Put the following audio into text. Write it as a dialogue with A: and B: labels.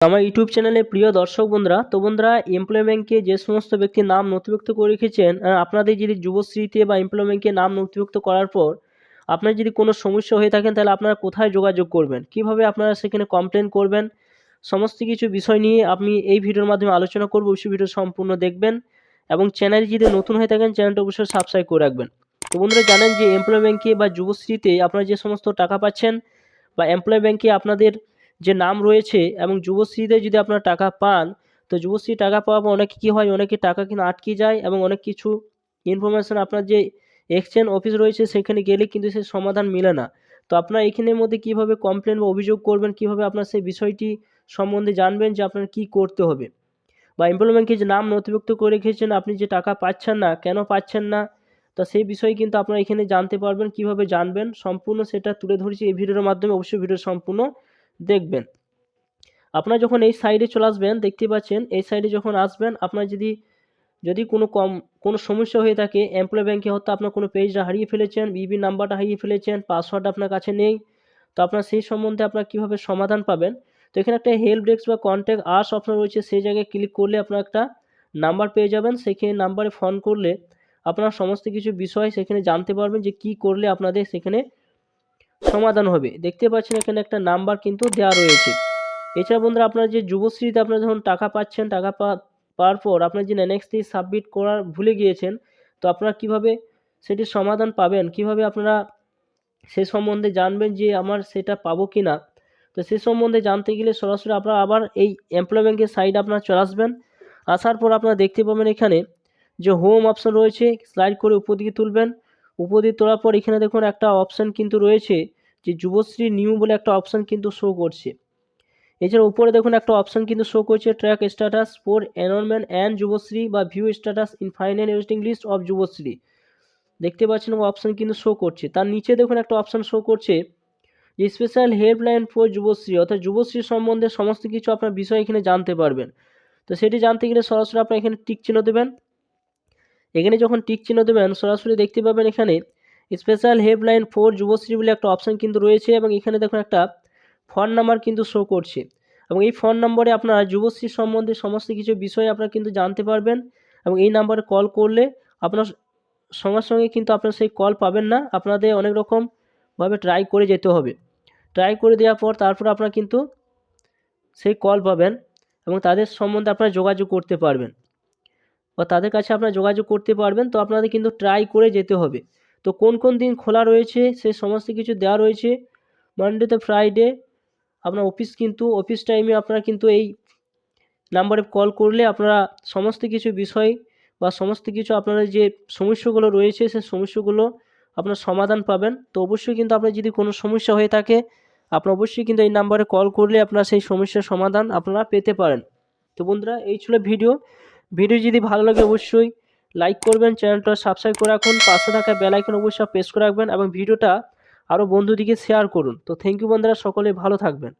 A: আমার ইউটিউব চ্যানেলে প্রিয় দর্শক বন্ধুরা, তো বন্ধুরা এমপ্লয় ব্যাংকে যে সমস্ত ব্যক্তির নাম নথিভুক্ত করে রেখেছেন আপনাদের যদি যুবশ্রীতে বা এমপ্লয় ব্যাংকে নাম নথিভুক্ত করার পর আপনার যদি কোনো সমস্যা হয়ে থাকেন তাহলে আপনারা কোথায় যোগাযোগ করবেন? কীভাবে আপনারা সেখানে কমপ্লেন করবেন? সমস্ত কিছু বিষয় নিয়ে আমি এই ভিডিওর মাধ্যমে আলোচনা করব, অবশ্যই ভিডিও সম্পূর্ণ দেখবেন এবং চ্যানেল যদি নতুন হয়ে থাকেন চ্যানেলটা অবশ্যই সাবস্ক্রাইব করে রাখবেন। তো বন্ধুরা, জানেন যে এমপ্লয় ব্যাংকে বা যুবশ্রীতে আপনারা যে সমস্ত টাকা পাচ্ছেন বা এমপ্লয় ব্যাংকে আপনাদের যে নাম রয়েছে এবং যুবশ্রীতে যদি আপনারা টাকা পান, তো যুবশ্রী টাকা পাওয়ার পর অনেকে কী হয়, অনেকে টাকা কিন্তু আটকে যায় এবং অনেক কিছু ইনফরমেশান আপনার যে এক্সচেঞ্জ অফিস রয়েছে সেখানে গেলে কিন্তু সে সমাধান মেলে না। তো আপনার এখানের মধ্যে কীভাবে কমপ্লেন বা অভিযোগ করবেন, কীভাবে আপনার সেই বিষয়টি সম্বন্ধে জানবেন যে আপনার কী করতে হবে? বা এমপ্লয় ব্যাংকে যে নাম নথিভুক্ত করে রেখেছেন, আপনি যে টাকা পাচ্ছেন না, কেন পাচ্ছেন না? তো সেই বিষয়ে কিন্তু আপনারা এখানে জানতে পারবেন, কীভাবে জানবেন? সম্পূর্ণ সেটা তুলে ধরেছি এই ভিডিওর মাধ্যমে, অবশ্যই ভিডিও সম্পূর্ণ দেখবেন। আপনারা যখন এই সাইডে চলে আসবেন দেখতে পাচ্ছেন এই সাইডে যখন আসবেন, আপনার যদি যদি কোনো কম, কোনো সমস্যা হয়ে থাকে এমপ্লয় ব্যাংকে হয়তো আপনার কোনো পেজটা হারিয়ে ফেলেছেন বিবি নাম্বারটা হারিয়ে ফেলেছেন পাসওয়ার্ড আপনার কাছে নেই, তো আপনার সেই সম্বন্ধে আপনার কীভাবে সমাধান পাবেন? তো এখানে একটা হেল্প ডেস্ক বা কন্ট্যাক্ট আর্স অপশন রয়েছে, সেই জায়গায় ক্লিক করলে আপনার একটা নাম্বার পেয়ে যাবেন। সেখানে নাম্বারে ফোন করলে আপনার সমস্ত কিছু বিষয় সেখানে জানতে পারবেন যে কি করলে আপনাদের সেখানে সমাধান হবে। দেখতে পাচ্ছেন এখানে একটা নাম্বার কিন্তু দেওয়া রয়েছে। এছাড়া বন্ধুরা আপনার যে যুবশ্রীতে আপনারা যখন টাকা পাচ্ছেন, টাকা পাওয়ার পর আপনার যে নেক্সট সাবমিট করার ভুলে গিয়েছেন, তো আপনারা কীভাবে সেটির সমাধান পাবেন? কীভাবে আপনারা সে সম্বন্ধে জানবেন যে আমার সেটা পাবো কি না তো সে সম্বন্ধে জানতে গেলে সরাসরি আপনারা আবার এই এমপ্লয় ব্যাংকের সাইডে আপনারা চলে আসবেন। আসার পর আপনারা দেখতে পাবেন এখানে যে হোম অপশন রয়েছে স্লাইড করে উপর দিকে তুলবেন। উপর তোলার পর এখানে দেখুন একটা অপশান কিন্তু রয়েছে যে যুবশ্রী নিউ বলে একটা অপশান কিন্তু শো করছে। এছাড়া উপরে দেখুন একটা অপশান কিন্তু শো করছে track status for enrollment and Yuvashree বা ভিউ স্ট্যাটাস ইন ফাইনাল ওয়েস্টিং লিস্ট অফ যুবশ্রী। দেখতে পাচ্ছেন ও অপশান কিন্তু শো করছে। তার নিচে দেখুন একটা অপশান শো করছে যে স্পেশাল হেল্পলাইন ফর যুবশ্রী, অর্থাৎ যুবশ্রী সম্বন্ধে সমস্ত কিছু আপনার বিষয় এখানে জানতে পারবেন। তো সেটি জানতে গেলে সরাসরি আপনার এখানে টিক চিহ্ন দেবেন। এখানে যখন টিক চিহ্ন দেবেন, সরাসরি দেখতে পাবেন এখানে স্পেশাল হেল্পলাইন ফোর যুবশ্রী বলে একটা অপশান কিন্তু রয়েছে এবং এখানে দেখুন একটা ফোন নাম্বার কিন্তু শো করছে। এবং এই ফোন নম্বরে আপনারা যুবশ্রী সম্বন্ধে সমস্ত কিছু বিষয় আপনারা কিন্তু জানতে পারবেন এবং এই নাম্বারে কল করলে আপনার সঙ্গে সঙ্গে কিন্তু আপনার সেই কল পাবেন না। আপনাদের অনেক রকমভাবে ট্রাই করে যেতে হবে। ট্রাই করে দেওয়ার পর তারপর আপনারা কিন্তু সেই কল পাবেন এবং তাদের সম্বন্ধে আপনারা যোগাযোগ করতে পারবেন। বা তাদের কাছে আপনারা যোগাযোগ করতে পারবেন, তো আপনাদের কিন্তু ট্রাই করে যেতে হবে। তো কোন কোন দিন খোলা রয়েছে সেই সমস্ত কিছু দেওয়া রয়েছে মানডেতে ফ্রাইডে আপনার অফিস কিন্তু অফিস টাইমে আপনারা কিন্তু এই নাম্বারে কল করলে আপনারা সমস্ত কিছু বিষয় বা সমস্ত কিছু আপনাদের যে সমস্যাগুলো রয়েছে সেই সমস্যাগুলো আপনার সমাধান পাবেন। তো অবশ্যই কিন্তু আপনার যদি কোনো সমস্যা হয়ে থাকে, আপনার অবশ্যই কিন্তু এই নাম্বারে কল করলে আপনার সেই সমস্যার সমাধান আপনারা পেতে পারেন। তো বন্ধুরা, এই ছিল ভিডিও ভিডিও যদি ভালো লাগে অবশ্যই লাইক করবেন চ্যানেলটা সাবস্ক্রাইব করে রাখুন, পাশে থাকা বেল আইকন অবশ্যই প্রেস করে রাখবেন এবং ভিডিওটা আরও বন্ধুদিকে শেয়ার করুন। তো থ্যাংক ইউ বন্ধুরা, সকলে ভালো থাকবেন।